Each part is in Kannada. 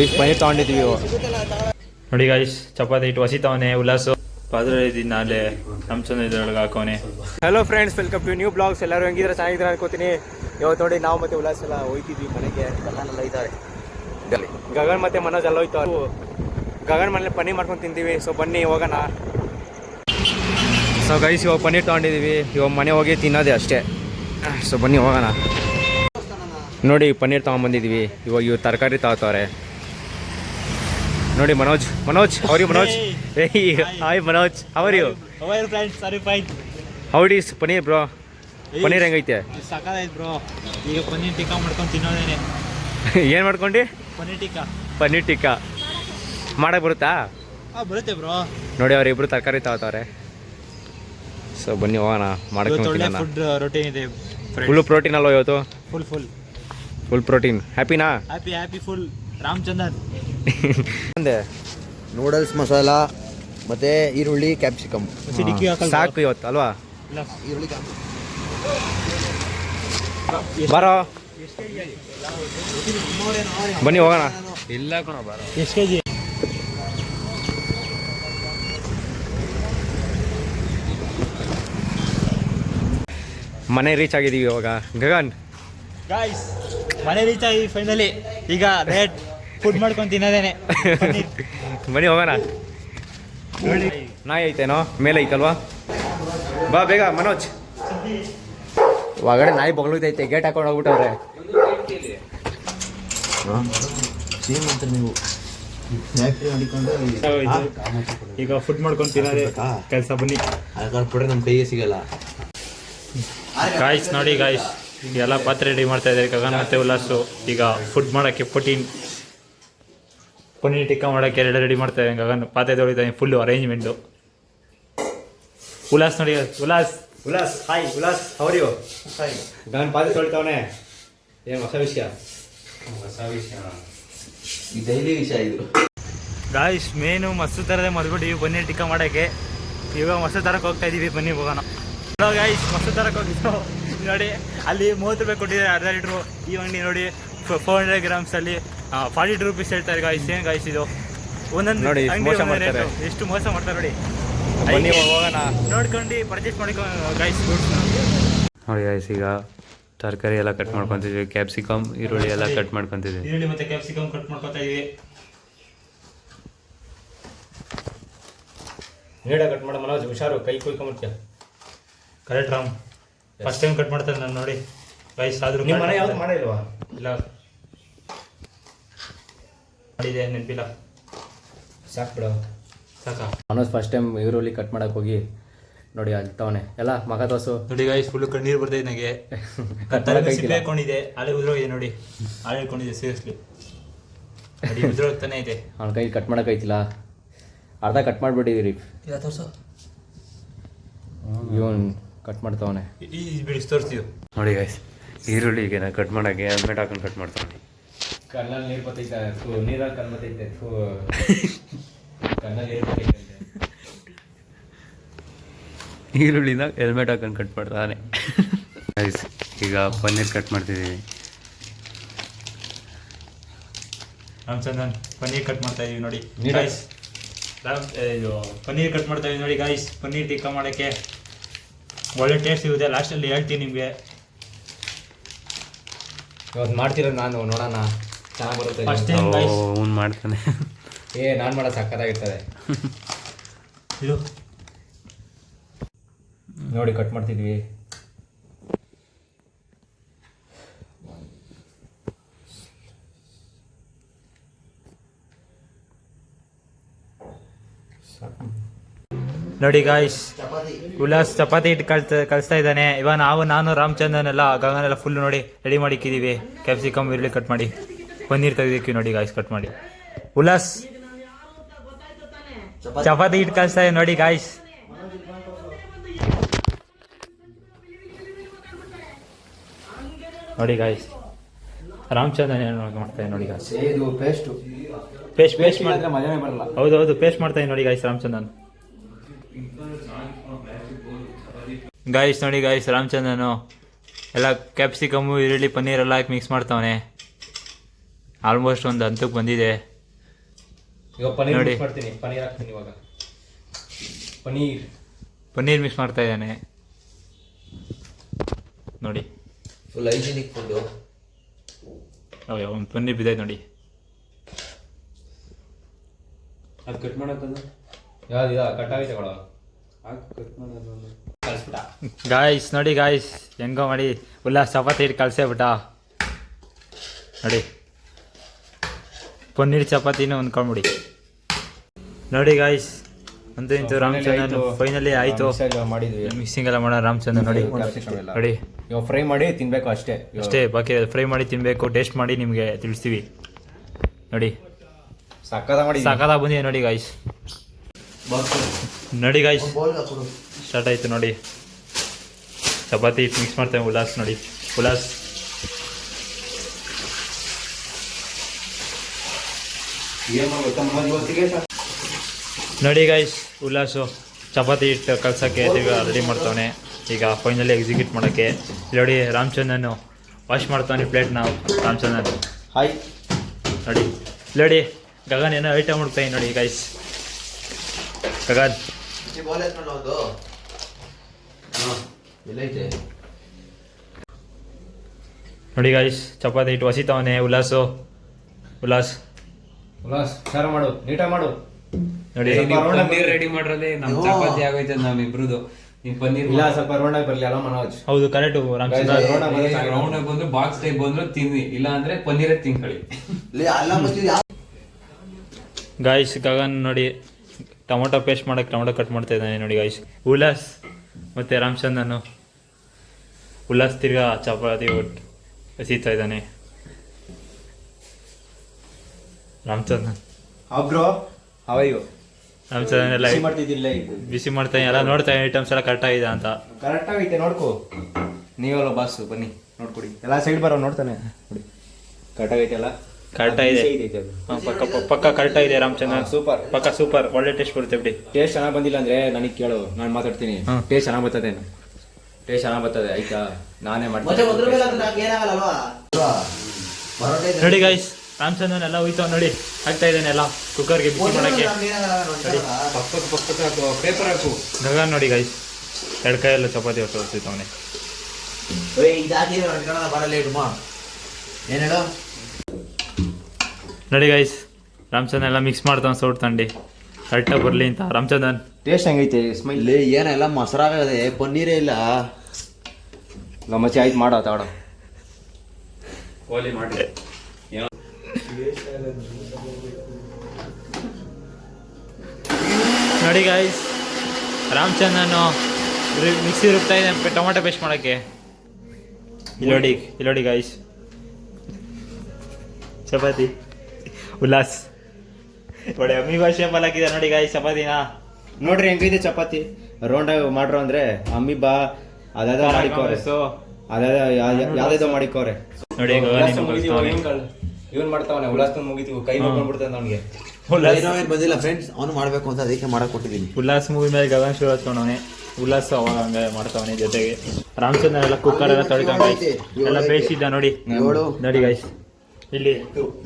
ಗೈಸ್ ಪನ್ನೀರ್ ತಗೊಂಡಿದೀವಿ ನೋಡಿ ಗಾಯ್ಸ್ ಚಪಾತಿ ಇಟ್ಟು ಹಸಿತವನೆ ಉಲ್ಲಾಸು. ಪಾತ್ರ ಇದ್ದೀನಿ ನಾಳೆ ನಮ್ಮ ಚಂದ ಇದ್ರೊಳಗೆ ಹಾಕೋನೆ. Hello friends welcome to new blogs ಎಲ್ಲರೂ ಹೆಂಗಿದ್ರೆ ಚೆನ್ನಾಗಿದ್ರೆ ಅನ್ಕೋತೀನಿ. ಇವತ್ತು ನೋಡಿ ನಾವು ಮತ್ತೆ ಉಲ್ಲಾಸ್ ಎಲ್ಲ ಹೋಯ್ತಿದ್ವಿ ಮನೆಗೆ. ಗಗನೆಲ್ಲ ಇದ್ದಾರೆ. ಗಗನ್ ಮತ್ತೆ ಮನೋಜ್ ಎಲ್ಲ ಹೋಯ್ತು. ಅವರು ಗಗನ್ ಮನೇಲಿ ಪನ್ನೀರ್ ಮಾಡ್ಕೊಂಡು ತಿಂತೀವಿ ಸೊ ಬನ್ನಿ ಹೋಗೋಣ. ಸೊ ಗೈಸ್ ಇವಾಗ ಪನ್ನೀರ್ ತೊಗೊಂಡಿದ್ದೀವಿ ಇವಾಗ ಮನೆ ಹೋಗಿ ತಿನ್ನೋದೇ ಅಷ್ಟೇ. ಸೊ ಬನ್ನಿ ಹೋಗೋಣ. ನೋಡಿ ಪನ್ನೀರ್ ತೊಗೊಂಬಂದಿದ್ವಿ ಇವಾಗ ಇವ್ರು ತರಕಾರಿ ತಗೋತವ್ರೆ. ನೋಡಿ ಮನೋಜ್ ಮನೋಜ್ ಅವ್ರಿ Manoj? Hi Manoj hour fine how this paneer bro paneer ಹೆಂಗೈತೆ? ಸಕಾಲೈತೆ ಬ್ರೋ ಈಗ ಪನ್ನೀರ್ ಟಿಕ್ಕಾ ಮಾಡ್ಕೊಂಡು ತಿನ್ನೋದೇನೆ. ಏನು ಮಾಡ್ಕೊಂಡು? ಪನೀರ್ ಟಿಕ್ಕಾ ಪನ್ನೀರ್ ಟಿಕ್ಕಾ ಮಾಡಕ್ಕೆ ಬರುತ್ತಾ? ಬರುತ್ತೆ ಬ್ರೋ ನೋಡಿ ಅವ್ರಿಬ್ರು ತರಕಾರಿ ತಾವತಾರೆ ಸೊ ಬನ್ನಿ ಹೋಗೋಣ. ಮಾಡ್ಕೊಂಡು ರೊಟೀನ್ ಇದೆ ಫುಲ್ ಪ್ರೋಟೀನ್ ಅಲ್ವ ಇವತ್ತು? ಫುಲ್ ಫುಲ್ ಫುಲ್ ಪ್ರೋಟೀನ್ ಹ್ಯಾಪಿನಾ ಹ್ಯಾಪಿ ಹ್ಯಾಪಿ ಫುಲ್ ರಾಮಚಂದನ್ ಅಂದೆ ನೂಡಲ್ಸ್ ಮಸಾಲ ಮತ್ತೆ ಈರುಳ್ಳಿ ಕ್ಯಾಪ್ಸಿಕಮ್ ಸಿಡಿಕಿ ಸಾಕು ಇವತ್ತು ಅಲ್ವಾ. ಈರುಳ್ಳಿ ಬರೋ. ಬನ್ನಿ ಹೋಗೋಣ. ಇಲ್ಲ ಕಣ ಬರೋ. ಎಷ್ಟು ಕೆ ಜಿ ಮನೆ ರೀಚ್ ಆಗಿದ್ದೀವಿ ಇವಾಗ. ಗಗನ್. ಗಾಯ್ಸ್ ಮನೆ ರೀಚ್ ಆಗಿ ಫೈನಲಿ ಈಗ ರೇಟ್ ಫುಡ್ ಮಾಡ್ಕೊಂಡು ತಿನ್ನೋದೇನೆ. ಬನ್ನಿ ಹೋಗೋಣ. ನಾಯಿ ಐತೇನೋ? ಮೇಲೆ ಐತಲ್ವಾ? ಬಾ ಬೇಗ ಮನೋಜ್. ಒಳಗಡೆ ನಾಯಿ ಬಗ್ಲೈತೆ ಗೇಟ್ ಹಾಕೊಂಡು ಹೋಗ್ಬಿಟ್ಟವ್ರೆ. ನೀವು ಈಗ ಫುಡ್ ಮಾಡ್ಕೊಂಡು ತಿನ್ನೋದೇ ಕೆಲಸ ಬನ್ನಿ. ಕೊಡ್ರೆ ನಮ್ಮ ಕೈಗೆ ಸಿಗಲ್ಲ. ಗಾಯ್ಸ್ ನೋಡಿ ಗಾಯ್ಸ್ ಎಲ್ಲ ಪಾತ್ರೆ ರೆಡಿ ಮಾಡ್ತಾ ಇದ್ದಾರೆ ಗಗನ್ ಮತ್ತೆ ಉಲ್ಲಾಸು. ಈಗ ಫುಡ್ ಮಾಡೋಕ್ಕೆ ಪೊಟೀನ್ ಪನ್ನೀರ್ ಟಿಕ್ಕ ಮಾಡೋಕ್ಕೆ ಎರಡು ರೆಡಿ ಮಾಡ್ತಾ ಗಗನ ಗಗನ್ ಪಾತ್ರೆ ತೊಳಿತಾನೆ ಫುಲ್ಲು ಅರೇಂಜ್ಮೆಂಟು ಉಲ್ಲಾಸ್ ನೋಡಿ ಉಲಾಸ್ ಉಲಾಸ್ ಹಾಯ್ ಉಲ್ಲಾಸ್ ಅವರಿಯೋ ಗಗನ್ ಪಾತ್ರೆ ತೊಳಿತಾವನೆ. ಏನು ಹೊಸ ವಿಷಯ? ಈ ಡೈಲಿ ವಿಷಯ ಇದು. ಗಾಯ್ಸ್ ಮೇನು ಮಸ್ತು ಥರದೇ ಮರ್ಬಿಟ್ಟಿವಿ ಪನ್ನೀರ್ ಟಿಕ್ಕ ಮಾಡೋಕ್ಕೆ ಇವಾಗ ಮಸ್ತು ತರಕ್ಕೆ ಹೋಗ್ತಾ ಇದ್ದೀವಿ ಬನ್ನಿ ಹೋಗೋಣ ಗಾಯ್ಸ್ ಮಸ್ತು ತರಕ್ಕೆ ಹೋಗಿದ್ದು. ನೋಡಿ ಅಲ್ಲಿ ಮೂವತ್ತು ರೂಪಾಯಿ ಕೊಟ್ಟಿದ್ದಾರೆ ಅರ್ಧ ಲೀಟ್ರು ಈ ಅಂಗಡಿ ನೋಡಿ ಫೋರ್ ಹಂಡ್ರೆಡ್ ಗ್ರಾಮ್ಸಲ್ಲಿ ಫಾರ್ಟಿ ಟು ರುಪೀಸ್ ಹೇಳ್ತಾರೆ ಗಾಯ್ಸ್ ಏನು ಗಾಯ್ಸ್ ಇದು? ಒಂದೊಂದು ನೋಡಿ, ಮೋಸ ಮಾಡ್ತಾರೆ. ಎಷ್ಟು ಮೋಸ ಮಾಡ್ತಾರೆ ನೋಡಿ. ಬನ್ನಿ ಹೋಗೋಣ. ನೋಡ್ಕೊಂಡು ಪರ್ಚೇಸ್ ಮಾಡ್ಕೊಂಡು ಗಾಯ್ಸ್ ನೋಡಿ ಗಾಯ್ಸ್ ಈಗ ತರಕಾರಿ ಎಲ್ಲ ಕಟ್ ಮಾಡ್ಕೊತಿದ್ವಿ. ಕ್ಯಾಪ್ಸಿಕಮ್ ಈರುಳ್ಳಿ ಎಲ್ಲ ಕಟ್ ಮಾಡ್ಕೊತಿದ್ವಿ. ಈರುಳ್ಳಿ ಮತ್ತೆ ಕ್ಯಾಪ್ಸಿಕಮ್ ಕಟ್ ಮಾಡ್ಕೊತಾ ಇದೀವಿ. ನೀಡ ಕಟ್ ಮಾಡ ಮನೋಜ್ ಹುಷಾರು ಕೈ ಕುಯ್ಕೊಂಬಿಡ್ತೀಯ correct Ram. First time cut ಮಾಡ್ತಾರೆ ನಾನು ನೋಡಿ. ಗೈಸ್ ಆದರೂ ನಿಮ್ಮ ಮನೆ ಯಾವ್ದು ಮಾಡಿಲ್ವಾ ಇಲ್ಲ. ಮಾಡಿದೆ ನೆನಪಿಲ್ಲ. ಸಾಕು ಬಿಡು ಸಾಕಾ? ಮನೋಜ್ ಫಸ್ಟ್ ಟೈಮ್ ಈರುಳ್ಳಿ ಕಟ್ ಮಾಡಕ್ಕೆ ಹೋಗಿ ನೋಡಿ ಅಲ್ತವನೆ ಎಲ್ಲ ಮಗ ತೋಸು ನೋಡಿ ಗಾಯ್ಸ್ ಫುಲ್ ಕಣ್ಣೀರು ಬರ್ತೈತೆ ನನಗೆ. ಮಾಡಕ್ಕೆ ಸಿಪ್ಪೆ ಹಾಕೊಂಡಿದೆ ಅಲೆ ಉದ್ರೋಗಿದೆ ನೋಡಿ. ಹಾಳೆ ಹಿಡ್ಕೊಂಡಿದೆ ಸೀರಿಯಸ್ಲಿ ನೋಡಿ ಉದ್ರೋಗ್ತಾನೆ ಇದೆ. ಅವ್ನ ಕೈ ಕಟ್ ಮಾಡೋಕ್ಕೈತಿಲ್ಲ ಅರ್ಧ ಕಟ್ ಮಾಡಿಬಿಟ್ಟಿದ್ದೀರಿ ಇವನ್ ಕಟ್ ಮಾಡ್ತಾವನೆ. ಈ ಬಿಡಿಸ್ ತೋರಿಸ್ತೀವಿ ನೋಡಿ ಗೈಸ್ ಈರುಳ್ಳಿಗೆ ನಾ ಕಟ್ ಮಾಡಕ್ಕೆ ಹೆಲ್ಮೆಟ್ ಹಾಕೊಂಡು ಕಟ್ ಮಾಡ್ತಾನೆ ಕಣ್ಣಲ್ಲಿ ನೀರು ಬತ್ತೈತೆ ನೀರಲ್ಲಿ ಕಣ್ಣು ಬತ್ತೈತೆ ಕಣ್ಣಲ್ಲಿ ನೀರು ಬತ್ತೈತೆ ಈರುಳ್ಳಿನ ಹೆಲ್ಮೆಟ್ ಹಾಕೊಂಡು ಕಟ್ ಮಾಡ್ತಾನೆ. ಈಗ ಪನ್ನೀರ್ ಕಟ್ ಮಾಡ್ತಿದ್ದೀವಿ ರಾಮಚಂದನ್ ಪನ್ನೀರ್ ಕಟ್ ಮಾಡ್ತಾ ಇದೀವಿ ನೋಡಿ. ಗಾಯ್ಸ್ ರಾಮ್ ಇದು ಪನ್ನೀರ್ ಕಟ್ ಮಾಡ್ತಾ ಇದೀವಿ ನೋಡಿ ಗಾಯ್ಸ್ ಪನ್ನೀರ್ ಟಿಕ್ಕಾ ಮಾಡೋಕ್ಕೆ ಒಳ್ಳೆ ಟೇಸ್ಟ್ ಇದೆ ಲಾಸ್ಟಲ್ಲಿ ಹೇಳ್ತೀನಿ ನಿಮಗೆ. ಇವತ್ತು ಮಾಡ್ತಿರೋದು ನಾನು ನೋಡೋಣ. ಚೆನ್ನಾಗಿ ಬರುತ್ತೆ. ಅವ್ನು ಮಾಡ್ತಾನೆ. ಏ ನಾನು ಮಾಡೋ ಸಕ್ಕತ್ತಾಗಿರ್ತದೆ ಇದು. ನೋಡಿ ಕಟ್ ಮಾಡ್ತಿದ್ವಿ. ನೋಡಿ ಗಾಯ್ಸ್ ಉಲ್ಲಾಸ್ ಚಪಾತಿ ಇಟ್ಟು ಕಳ್ತ ಕಳಿಸ್ತಾ ಇದ್ದಾನೆ. ಇವಾಗ ನಾವು ನಾನು ರಾಮಚಂದ್ರನೆಲ್ಲ ಎಲ್ಲ ಗಗನ್ ಫುಲ್ ನೋಡಿ ರೆಡಿ ಮಾಡಿಕ್ಕಿದ್ದೀವಿ. ಕ್ಯಾಪ್ಸಿಕಮ್ ಈರುಳ್ಳಿ ಕಟ್ ಮಾಡಿ. ಪನ್ನೀರ್ ತೆಗೆದಿಕ್ಕಿ ನೋಡಿ ಗಾಯ್ಸ್ ಕಟ್ ಮಾಡಿ. ಉಲ್ಲಾಸ್. ಚಪಾತಿ ಹಿಟ್ಟು ಕಳಿಸ್ತಾ ಇದೆ ನೋಡಿ ಗಾಯ್ಸ್ ನೋಡಿ ಗಾಯ್ಸ್ ರಾಮಚಂದನ್ ಏನು ಮಾಡ್ತಾ ನೋಡಿ ಗಾಯ್ಸ್ ಇದು ಪೇಸ್ಟು ಪೇಸ್ಟ್ ಪೇಸ್ಟ್ ಮಾಡಿ ಮಜಾನೇ ಬರಲ್ಲ. ಹೌದು ಹೌದು ಪೇಸ್ಟ್ ಮಾಡ್ತಾ ನೋಡಿ ಗಾಯ್ಸ್ ರಾಮಚಂದನ್ ಗಾಯ್ಸ್ ನೋಡಿ ಗಾಯ್ಸ್ ರಾಮಚಂದ್ರನು. ಎಲ್ಲ ಕ್ಯಾಪ್ಸಿಕಮ್ಮು ಈರುಳ್ಳಿ ಪನ್ನೀರ್ ಎಲ್ಲ ಹಾಕಿ ಮಿಕ್ಸ್ ಮಾಡ್ತಾವನೆ. ಆಲ್ಮೋಸ್ಟ್ ಒಂದು ಹಂತಕ್ಕೆ ಬಂದಿದೆ. ಈಗ ಪನ್ನೀರ್ ನೋಡಿ. ಮಿಕ್ಸ್ ಮಾಡ್ತೀನಿ. ಪನ್ನೀರ್ ಹಾಕ್ತೀನಿ ಇವಾಗ. ಪನ್ನೀರ್. ಪನ್ನೀರ್ ಮಿಕ್ಸ್ ಮಾಡ್ತಾ ಇದ್ದಾನೆ. ನೋಡಿ. ಫುಲ್ ಹೈಜಿನಿಕ್ ಫುಡ್ಡು ಒಂದು ಪನ್ನೀರ್ ಬಿದ್ದಾಯ್ತು ನೋಡಿ. ಅದು ಕಟ್ ಮಾಡೋದು ಯಾವ್ದು ಇದು? ಕಟ್ಟಾಗೈತೆ ಕೊಡ ಕಟ್ ಮಾಡೋದು ಕಳಿಸ್ಬಿಟ್ಟ. ಗಾಯ್ಸ್ ನೋಡಿ ಗಾಯ್ಸ್ ಹೆಂಗೋ ಮಾಡಿ. ಉಲ್ಲಾಸ್ ಚಪಾತಿ ಇಟ್ಟು ಕಳ್ಸೇ ಬಿಟ್ಟ. ನೋಡಿ. ಪನ್ನೀರ್ ಚಪಾತಿನೂ ಅಂದ್ಕೊಂಬಿಡಿ ನೋಡಿ ಗಾಯ್ಸ್ ಅಂತೂ ನಿಂತು ರಾಮಚಂದ್ರನ್ ಫೈನಲಿ ಆಯ್ತು. ಮಾಡಿದ್ವಿ. ಮಿಕ್ಸಿಂಗ್ ಎಲ್ಲ ಮಾಡೋ ರಾಮಚಂದ್ರ ನೋಡಿ. ನೋಡಿ. ಇವಾಗ ಫ್ರೈ ಮಾಡಿ ತಿನ್ಬೇಕು ಅಷ್ಟೇ. ಅಷ್ಟೇ ಬಾಕಿ ಫ್ರೈ ಮಾಡಿ ತಿನ್ಬೇಕು ಟೇಸ್ಟ್ ಮಾಡಿ ನಿಮಗೆ ತಿಳಿಸ್ತೀವಿ. ನೋಡಿ. ಸಕ್ಕದ ಮಾಡಿ ಸಕ್ಕದ ಬಂದಿದೆ ನೋಡಿ ಗಾಯ್ಸ್ ನೋಡಿ ಗಾಯ್ಸ್ ಸ್ಟಾರ್ಟ್ ಆಯ್ತು ನೋಡಿ. ಚಪಾತಿ ಮಿಕ್ಸ್ ಮಾಡ್ತೇವೆ ಉಲ್ಲಾಸ್ ನೋಡಿ. ಉಲ್ಲಾಸ್ ಏನ್ ಮಾಡ್ಬೇಕು ಅಮ್ಮ ಇವತ್ತಿಗೆ ನೋಡಿ ಗೈಸ್ ಉಲ್ಲಾಸು. ಚಪಾತಿ ಹಿಟ್ಟು ಕಳ್ಸೋಕ್ಕೆ ಈಗ ರೆಡಿ ಮಾಡ್ತಾವನೆ. ಈಗ ಫೈನಲಿ ಎಕ್ಸಿಕ್ಯೂಟ್ ಮಾಡೋಕ್ಕೆ. ನೋಡಿ ರಾಮಚಂದ್ರನು ವಾಶ್ ಮಾಡ್ತಾವನೆ ಪ್ಲೇಟ್ನ ರಾಮಚಂದ್ರನ್. ಹಾಯ್ ನೋಡಿ. ನೋಡಿ ಗಗನ್ ಏನೋ ಐಟಮ್ ಹುಡ್ತಾಯಿ ನೋಡಿ ಗೈಸ್ ಗಗನ್. ನೋಡಿ ಗಾಯ್ಸ್ ಚಪಾತಿ ಹಿಟ್ಟು ಹೊಸಿತಾವನೆ ಉಲ್ಲಾಸು. ಉಲ್ಲಾಸ್. ಉಲ್ಲಾಸ್ ಚಾರ ಮಾಡು ನೀಟ ಮಾಡು. ನೋಡಿ ನೀವು ಪನ್ನೀರ್ ರೆಡಿ ಮಾಡಿರಲಿ ನಮ್ ಚಪಾತಿ ಆಗೈತೆ ನಮ್ಮಿಬ್ರದ್ದು ನೀವು ಪನ್ನೀರ್ ಇಲ್ಲ ಸ್ವಲ್ಪ ರೌಂಡ್ ಆಗಿ ಬರ್ಲಿ ಅಲ್ಲ ಮನೋಜ್. ಹೌದು ಕರೆಕ್ಟ್ ರಾಮಚಂದ್ರ. ರೌಂಡ್ ಆಗಿ ಬಂದ್ರೆ ಬಾಕ್ಸ್ ಟೈಪ್ ಬಂದ್ರು ತಿನ್ನಿ ಇಲ್ಲ ಅಂದ್ರೆ ಪನ್ನೀರೇ ತಿನ್ಕೊಳ್ಳಿ. ಗಾಯ್ಸ್ ಗಗನ್ ನೋಡಿ ಟೊಮೊಟೊ ಪೇಸ್ಟ್ ಮಾಡಕ್ಕೆ ಟೊಮೊಟೊ ಕಟ್ ಮಾಡ್ತಾ ಇದ್ದಾನೆ ನೋಡಿ ಗಾಯ್ಸ್ ಉಲ್ಲಾಸ್ ಮತ್ತೆ ರಾಮಚಂದ್ರನು ಉಲ್ಲಾಸ್ ತಿರ್ಗಾ ಚಪಾತಿ ಒಟ್ಟು ಎಸೀತಾ ಇದ್ದಾನೆ. ರಾಮಚಂದ್ರನ್ ಬ್ರೋ ಹವಯ್ಯು ರಾಮಚಂದ್ರನ್ ಎಲ್ಲ ಮಾಡ್ತಿದ್ದಿಲ್ಲ ಇದು ಬಿಸಿ ಮಾಡ್ತಾ ಎಲ್ಲ ನೋಡ್ತಾ ಐಟಮ್ಸ್ ಎಲ್ಲ ಕರೆಕ್ಟ್ ಆಗಿದೆ ಅಂತ. ಕರೆಕ್ಟ್ ಆಗೈತೆ ನೋಡ್ಕೋ. ನೀವಲ್ಲ ಬಾಸು ಬನ್ನಿ ನೋಡ್ಕೊಡಿ. ಎಲ್ಲ ಸೈಡ್ ಬರೋ ನೋಡ್ತಾನೆ. ನೋಡಿ. ಕರೆಕ್ಟ್ ಆಗೈತೆ ಅಲ್ಲ ಕರೆಕ್ಟ್ ಬಿಸಿ. ಹಾ, ಪಕ್ಕ ಪ- ಪಕ್ಕ ಕರೆಕ್ಟ್ ಆಗಿದೆ ರಾಮ್ ಹಾ, ಸೂಪರ್ ಪಕ್ಕ ಸೂಪರ್ ಒಳ್ಳೆ ಟೇಸ್ಟ್ ಬರುತ್ತೆ ಬಿಡಿ. ಟೇಸ್ಟ್ ಚೆನ್ನಾಗಿ ಬಂದಿಲ್ಲ ಅಂದ್ರೆ ನನಗೆ ಕೇಳು. ನಾನು ಮಾತಾಡ್ತೀನಿ. ಟೇಸ್ಟ್ ಚೆನ್ನಾಗಿ ಬರ್ತದೆ. ಟೇಸ್ಟ್ ಚೆನ್ನಾಗಿ ಬರ್ತದೆ. ಆಯ್ತಾ? ನಾನೇ ಮಾಡ್ತೀನಿ. ನೋಡಿ ಗಾಯ್ಸ್ ರಾಮಚಂದ್ರನ್ ಎಲ್ಲ ಹೋಯ್ತಾವ ನೋಡಿ. ಹಾಕ್ತಾ ಇದ್ದಾನೆ ಎಲ್ಲ. ಕುಕ್ಕರ್ಗೆ ಬಿಸಿ ಮಾಡಕ್ಕೆ? ಪಕ್ಕದ ಪಕ್ಕದ ಹಾಕು ಪೇಪರ್ ಹಾಕು. ಗಗನ್ ನೋಡಿ ಗೈಸ್ ಎರಡು ಕೈಯೆಲ್ಲ ಚಪಾತಿ ಹೊಟ್ಟು ಹೇಳು? ನೋಡಿ ಗೈಸ್ ರಾಮಚಂದ್ರನ್ ಎಲ್ಲ ಮಿಕ್ಸ್ ಮಾಡ್ತಾವ ಸೌಟ್ ತಂಡಿ. ಕರೆಕ್ಟಾಗಿ ಬರಲಿ ಅಂತ. ರಾಮಚಂದ್ರನ್. ಟೇಸ್ಟ್ ಹಂಗೈತೆ? ಸ್ಮೈಲ್ ಏನೆಲ್ಲ ಮೊಸರಾಗದೆ ಪನ್ನೀರೇ ಇಲ್ಲ. ನಮ್ಮ ಆಯ್ತು ಮಾಡೋ ತಾಡ ಓಲಿ ಮಾಡಿ ನೋಡಿ ಗಾಯ್ಸ್ ರಾಮಚಂದ್ರನು ಮಿಕ್ಸಿ ರುಬ್ತಾ ಇದೆ ಟೊಮೆಟೊ ಪೇಸ್ಟ್ ಮಾಡೋಕ್ಕೆ. ಇಲ್ಲೋಡಿ ಇಲ್ಲೋಡಿ ಗಾಯ್ಸ್ ಚಪಾತಿ. ಉಲ್ಲಾಸ್. ಒಳ್ಳೆ ಬಾಯ್ ಶೇಪಲ್ಲಿ ಹಾಕಿದೆ ನೋಡಿ ಗಾಯ್ಸ್ ಚಪಾತಿನ. ನೋಡ್ರಿ ಹೆಂಗಿದೆ ಚಪಾತಿ? ರೌಂಡ್ ಆಗಿ ಮಾಡ್ರು ಅಂದ್ರೆ ಅಮ್ಮಿಬಾ ಅದಾದ ಮಾಡಿಕೋರೆ ಸೊ ಅದಾದ ಯಾವ್ದಾದ ಮಾಡಿಕೋರೆ ನೋಡಿ. ಇವನ್ ಮಾಡ್ತಾವನೆ ಉಲ್ಲಾಸ್ ಮುಗಿತೀವಿ ಕೈ ನೋಡ್ಕೊಂಡ್ಬಿಡ್ತಾನೆ ಅವ್ನಿಗೆ. ಉಲ್ಲಾಸ್ ಬಂದಿಲ್ಲ ಫ್ರೆಂಡ್ಸ್ ಅವನು ಮಾಡ್ಬೇಕು ಅಂತ ಅದಕ್ಕೆ ಮಾಡಕ್ ಕೊಟ್ಟಿದ್ದೀನಿ. ಉಲ್ಲಾಸ್ ಮೂವಿ ಮೇಲೆ ಗಗನ್ ಶುರು ಹಚ್ಕೊಂಡವನೆ ಉಲ್ಲಾಸ್ ಅವಾಗ ಹಂಗೆ ಮಾಡ್ತಾವನೆ ಜೊತೆಗೆ. ರಾಮಚಂದ್ರ ಎಲ್ಲ ಕುಕ್ಕರ್ ಎಲ್ಲ ತೊಳಿತಾವ ಎಲ್ಲ ಬೇಯಿಸಿದ್ದ ನೋಡಿ. ನೋಡಿ ಗೈಸ್ ಇಲ್ಲಿ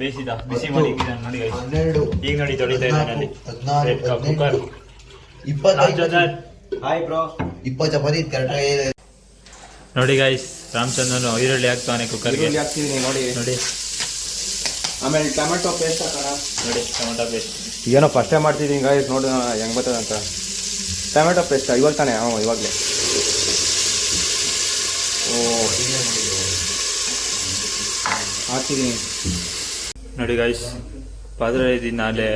ಬೇಯಿಸಿದ ಬಿಸಿ ಮಾಡಿ ನೋಡಿ ಗೈಸ್ ಹನ್ನೆರಡು. ಈಗ ನೋಡಿ ತೊಳಿತಾ ಇದ್ದಾನೆ ಅಲ್ಲಿ. ಕುಕ್ಕರ್ ಹಾಯ್ ಬ್ರೋ ಇಪ್ಪತ್ತು ಚಪಾತಿ ಕರೆಕ್ಟಾಗಿ ನೋಡಿ ಗೈಸ್ ರಾಮಚಂದ್ರನು ಈರುಳ್ಳಿ ಹಾಕ್ತಾನೆ ಕುಕ್ಕರ್ಗೆ ನೋಡಿ. ನೋಡಿ. ಆಮೇಲೆ ಟೊಮೆಟೊ ಪೇಸ್ಟ್ ಹಾಕೋಣ ನೋಡಿ ಟೊಮೆಟೊ ಪೇಸ್ಟ್ ಏನೋ ಫಸ್ಟೇ ಮಾಡ್ತಿದ್ದೀನಿ ಗಾಯ್ಸ್ ನೋಡಿ ಹೆಂಗ್ ಬರ್ತದೆ ಅಂತ. ಟೊಮೆಟೊ ಪೇಸ್ಟ್ ಇವಾಗ ತಾನೆ? ಹ್ಞೂ ಇವಾಗಲೇ. ಓ ಹಾಕಿದ್ದೀನಿ ನೋಡಿ ಗೈಸ್ ಪಾತ್ರೆ ಇದ್ದೀನಿ ನಾಳೆ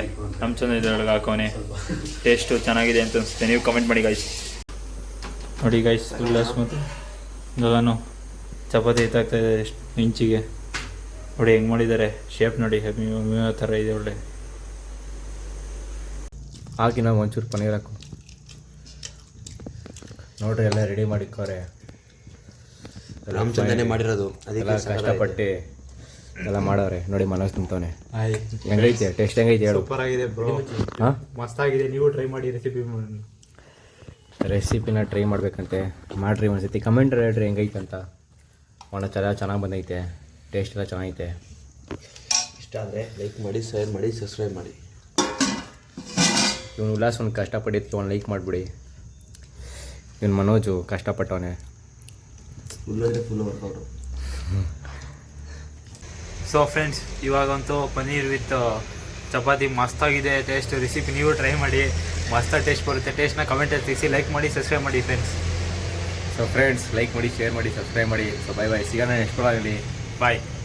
ರಾಮಚಂದ್ರ ಇದ್ರೊಳಗೆ ಹಾಕೋನೆ ಟೇಸ್ಟು ಚೆನ್ನಾಗಿದೆ ಅಂತ ಅನಿಸುತ್ತೆ. ನೀವು ಕಮೆಂಟ್ ಮಾಡಿ ಗಾಯ್ಸ್ ನೋಡಿ ಗೈಸ್ ಉಲ್ಲಾಸ್ ಮತ್ತು ಗಗನು ಚಪಾತಿ ಎತ್ತಾಗ್ತಾ ಇದೆ ಎಷ್ಟು ಇಂಚಿಗೆ. ನೋಡಿ ಹೆಂಗೆ ಮಾಡಿದ್ದಾರೆ. ಶೇಪ್ ನೋಡಿ ಮೀವ ಥರ ಇದೆ ಒಳ್ಳೆ. ಹಾಕಿ ನಾವು ಒಂಚೂರು ಪನ್ನೀರ್ ಹಾಕು. ನೋಡ್ರಿ ಎಲ್ಲ ರೆಡಿ ಮಾಡಿಕೋರೆ ರಾಮಚಂದ್ರನೇ ಮಾಡಿರೋದು. ಅದಕ್ಕೆ ಕಷ್ಟಪಟ್ಟು ಎಲ್ಲ ಮಾಡವ್ರೆ ನೋಡಿ ಮನಸ್ಸು ತುಂಬ್ತವನೆ ಹೆಂಗೈತೆ? ಟೇಸ್ಟ್ ಹೆಂಗೈತೆ ಹೇಳು. ಸೂಪರ್ ಆಗಿದೆ ಬ್ರೋ ಹಾಂ? ಮಸ್ತಾಗಿದೆ. ನೀವು ಟ್ರೈ ಮಾಡಿ ರೆಸಿಪಿ ರೆಸಿಪಿನ ಟ್ರೈ ಮಾಡ್ಬೇಕಂತೆ. ಮಾಡ್ರಿ ಒಂದ್ಸತಿ. ಕಮೆಂಟ್ ಹೇಳ್ರಿ ಹೆಂಗೈತೆ ಅಂತ. ಒಣ ಚೆನ್ನಾಗಿ ಚೆನ್ನಾಗಿ ಬಂದೈತೆ. ಟೇಸ್ಟ್ ಎಲ್ಲ ಚೆನ್ನಾಗೈತೆ. ಇಷ್ಟ ಆದರೆ ಲೈಕ್ ಮಾಡಿ ಶೇರ್ ಮಾಡಿ ಸಬ್ಸ್ಕ್ರೈಬ್ ಮಾಡಿ. ಇವನು ಉಲ್ಲಾಸ್ ಒಂದು ಕಷ್ಟಪಟ್ಟಿದ್ದಕ್ಕೆ ಒಂದು ಲೈಕ್ ಮಾಡಿಬಿಡಿ. ಇವನು ಮನೋಜು ಕಷ್ಟಪಟ್ಟವನೇ. ಫುಲ್ ಅಂದರೆ ಫುಲ್ ವರ್ಕೌಟು ಸೊ ಫ್ರೆಂಡ್ಸ್ ಇವಾಗಂತೂ ಪನ್ನೀರ್ ವಿತ್ ಚಪಾತಿ ಮಸ್ತಾಗಿದೆ ಟೇಸ್ಟ್ ರೆಸಿಪಿ ನೀವು ಟ್ರೈ ಮಾಡಿ. ಮಸ್ತಾಗಿ ಟೇಸ್ಟ್ ಬರುತ್ತೆ. ಟೇಸ್ಟ್ನ ಕಮೆಂಟಲ್ಲಿ ತಿಳಿಸಿ ಲೈಕ್ ಮಾಡಿ ಸಬ್ಸ್ಕ್ರೈಬ್ ಮಾಡಿ ಫ್ರೆಂಡ್ಸ್ ಸೊ ಫ್ರೆಂಡ್ಸ್ ಲೈಕ್ ಮಾಡಿ ಶೇರ್ ಮಾಡಿ ಸಬ್ಸ್ಕ್ರೈಬ್ ಮಾಡಿ. ಸೊ ಬೈ ಬೈ ಸಿಗೋಣ ನೆಕ್ಸ್ಟ್ ಆಗಲಿ 拜。